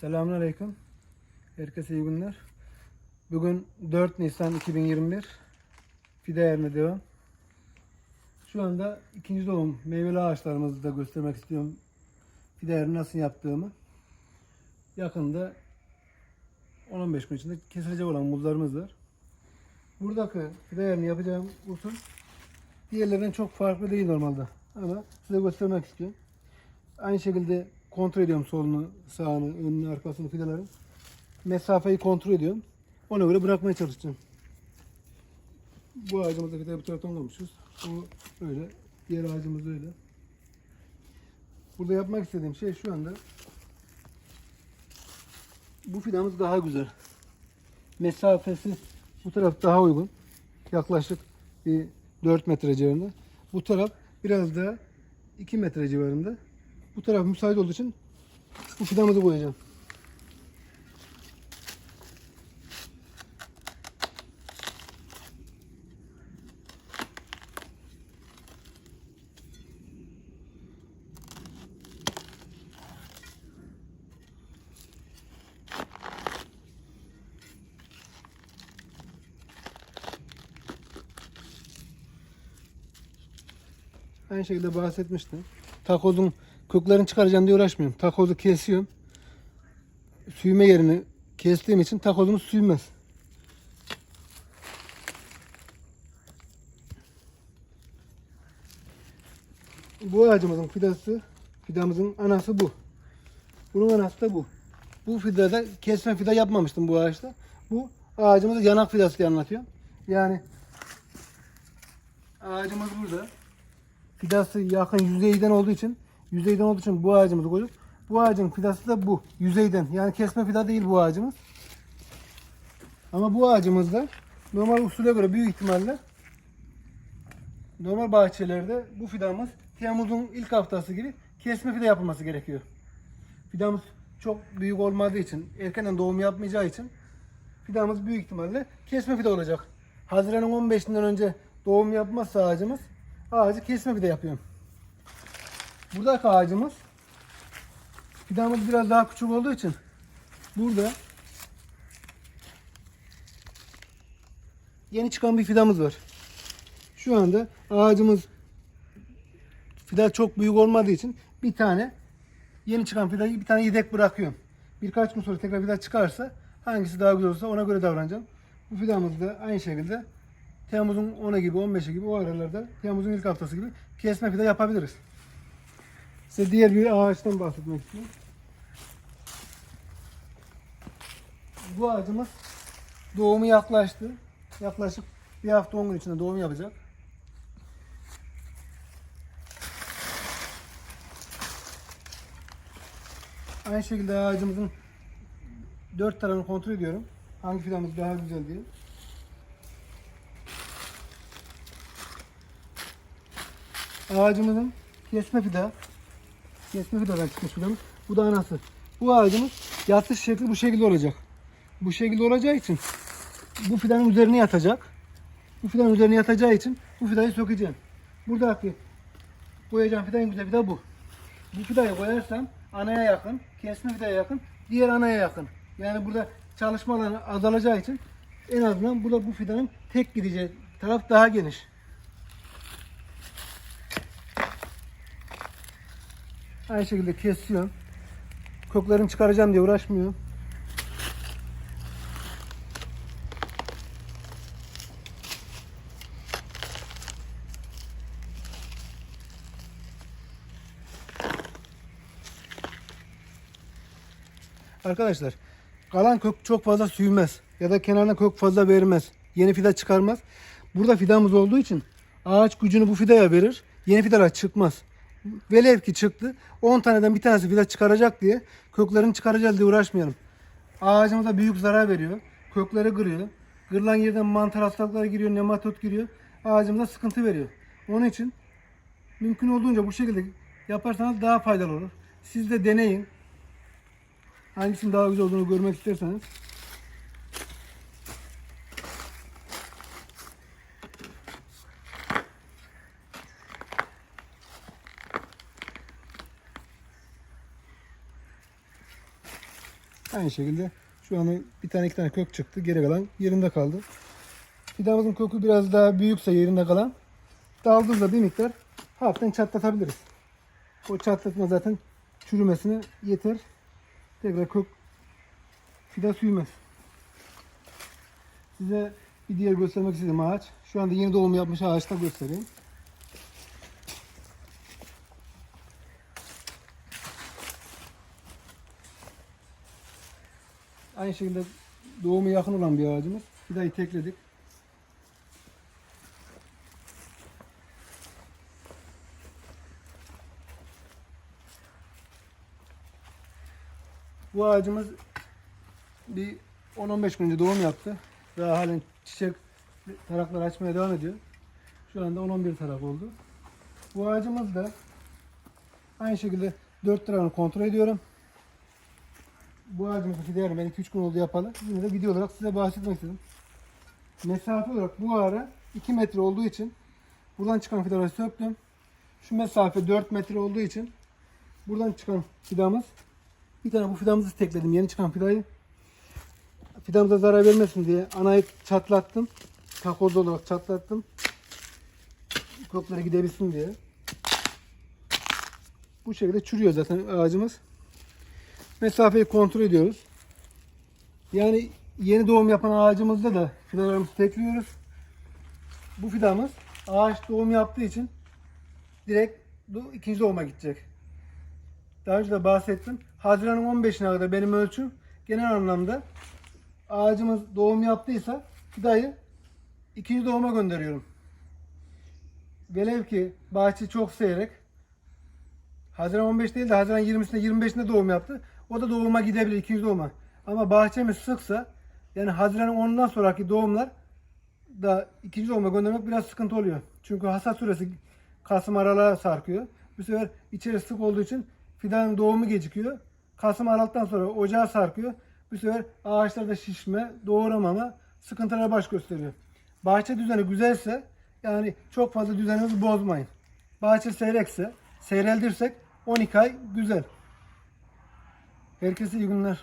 Selamünaleyküm. Herkese iyi günler. Bugün 4 Nisan 2021. Fide yerine devam. Şu anda ikinci doğum meyveli ağaçlarımızı da göstermek istiyorum. Fide yerini nasıl yaptığımı. Yakında 10-15 gün içinde kesilecek olan muzlarımız var. Buradaki fide yerini yapacağım usul diğerlerinden çok farklı değil normalde. Ama size göstermek istiyorum. Aynı şekilde kontrol ediyorum solunu, sağını, önünü, arkasını fideleri. Mesafeyi kontrol ediyorum. Ona göre bırakmaya çalışacağım. Bu ağacımızda fide bu taraftan koymuşuz. Bu öyle. Diğer ağacımız öyle. Burada yapmak istediğim şey şu anda bu fidamız daha güzel. Mesafesi bu taraf daha uygun. Yaklaşık bir 4 metre civarında. Bu taraf biraz daha 2 metre civarında. Bu taraf müsait olduğu için bu fidanımızı koyacağım. Aynı şekilde bahsetmiştim. Takozun köklerini çıkaracağım diye uğraşmıyorum. Takozu kesiyorum. Süyme yerini kestiğim için takozumuz süymez. Bu ağacımızın fidası, fidamızın anası bu. Bunun anası da bu. Bu fidada kesme fida yapmamıştım bu ağaçta. Bu ağacımızı yanak fidası diye anlatıyorum. Yani ağacımız burada fidası yakın yüzeyden olduğu için yüzeyden olduğu için bu ağacımızı koyduk. Bu ağacın fidası da bu. Yüzeyden. Yani kesme fida değil bu ağacımız. Ama bu ağacımız da normal usule göre büyük ihtimalle normal bahçelerde bu fidamız Temmuz'un ilk haftası gibi kesme fide yapılması gerekiyor. Fidamız çok büyük olmadığı için, erkenden doğum yapmayacağı için fidamız büyük ihtimalle kesme fide olacak. Haziran'ın 15'inden önce doğum yapmazsa ağacımız ağacı kesme fide yapıyorum. Buradaki ağacımız fidanımız biraz daha küçük olduğu için burada yeni çıkan bir fidanımız var. Şu anda ağacımız fidan çok büyük olmadığı için bir tane yeni çıkan fidayı bir tane yedek bırakıyorum. Birkaç gün sonra tekrar fida çıkarsa hangisi daha güzel olursa ona göre davranacağım. Bu fidamız da aynı şekilde Temmuz'un 10'a gibi 15'e gibi o aralarda Temmuz'un ilk haftası gibi kesme fide yapabiliriz. Size diğer bir ağaçtan bahsetmek istiyorum. Bu ağacımız doğumu yaklaştı. Yaklaşık bir hafta 10 gün içinde doğum yapacak. Aynı şekilde ağacımızın dört tarafını kontrol ediyorum. Hangi fidanımız daha güzel diye. Ağacımızın kesme fida, kesme fidadan çıkmış fidamız. Bu da anası. Bu ağacımız yatış şekli bu şekilde olacak. Bu şekilde olacağı için bu fidanın üzerine yatacak. Bu fidanın üzerine yatacağı için bu fidayı sökeceğim. Buradaki koyacağım fida en güzel fida bu. Bu fidayı koyarsam anaya yakın, kesme fidaya yakın, diğer anaya yakın. Yani burada çalışma alanı azalacağı için en azından burada bu fidanın tek gideceği taraf daha geniş. Aynı şekilde kesiyorum. Köklerini çıkaracağım diye uğraşmıyorum. Arkadaşlar kalan kök çok fazla süymez ya da kenarına kök fazla vermez. Yeni fida çıkarmaz. Burada fidamız olduğu için ağaç gücünü bu fidaya verir. Yeni fidalar çıkmaz. Velev ki çıktı 10 taneden bir tanesi fida çıkaracak diye köklerini çıkaracağız diye uğraşmayalım. Ağacımıza büyük zarar veriyor. Kökleri kırıyor. Kırılan yerden mantar hastalıkları giriyor, nematot giriyor. Ağacımıza sıkıntı veriyor. Onun için mümkün olduğunca bu şekilde yaparsanız daha faydalı olur. Siz de deneyin. Hangisinin daha güzel olduğunu görmek isterseniz. Aynı şekilde şu an bir tane iki tane kök çıktı. Geri kalan yerinde kaldı. Fidanımızın kökü biraz daha büyükse yerinde kalan daldığımızda bir miktar hafiften çatlatabiliriz. O çatlatma zaten çürümesine yeter. Tekrar kök fidan süymez. Size bir diğer göstermek istediğim ağaç. Şu anda yeni doğum yapmış ağaçta göstereyim. Aynı şekilde doğumu yakın olan bir ağacımız. Fidayı tekledik. Bu ağacımız bir 10-15 gün önce doğum yaptı. Daha halen çiçek taraklar açmaya devam ediyor. Şu anda 10-11 tarak oldu. Bu ağacımız da aynı şekilde 4 tarafını kontrol ediyorum. Bu ağacımızın fideleri ben 2-3 gün oldu yapalı. Yine de video olarak size bahsetmek istedim. Mesafe olarak bu ara 2 metre olduğu için buradan çıkan fideleri söktüm. Şu mesafe 4 metre olduğu için buradan çıkan fidamız bir tane bu fidamızı tekledim. Yeni çıkan fidayı. Fidamıza zarar vermesin diye anayı çatlattım. Takoz olarak çatlattım. Kökleri gidebilsin diye. Bu şekilde çürüyor zaten ağacımız. Mesafeyi kontrol ediyoruz. Yani yeni doğum yapan ağacımızda da fidalarımızı tekliyoruz. Bu fidamız ağaç doğum yaptığı için direkt ikinci doğuma gidecek. Daha önce de bahsettim. Haziran'ın 15'ine kadar benim ölçüm genel anlamda ağacımız doğum yaptıysa fidayı ikinci doğuma gönderiyorum. Velev ki bahçe çok seyrek. Haziran 15 değil de Haziran 20'sinde 25'inde doğum yaptı. O da doğuma gidebilir ikinci doğuma. Ama bahçemiz sıksa yani Haziran'ın 10'undan sonraki doğumlar da ikinci doğuma göndermek biraz sıkıntı oluyor. Çünkü hasat süresi Kasım aralığa sarkıyor. Bu sefer içeri sık olduğu için fidanın doğumu gecikiyor. Kasım Aralık'tan sonra ocağa sarkıyor. Bu sefer ağaçlarda şişme, doğuramama sıkıntılara baş gösteriyor. Bahçe düzeni güzelse yani çok fazla düzeninizi bozmayın. Bahçe seyrekse, seyreldirsek 12 ay güzel. Herkese iyi günler.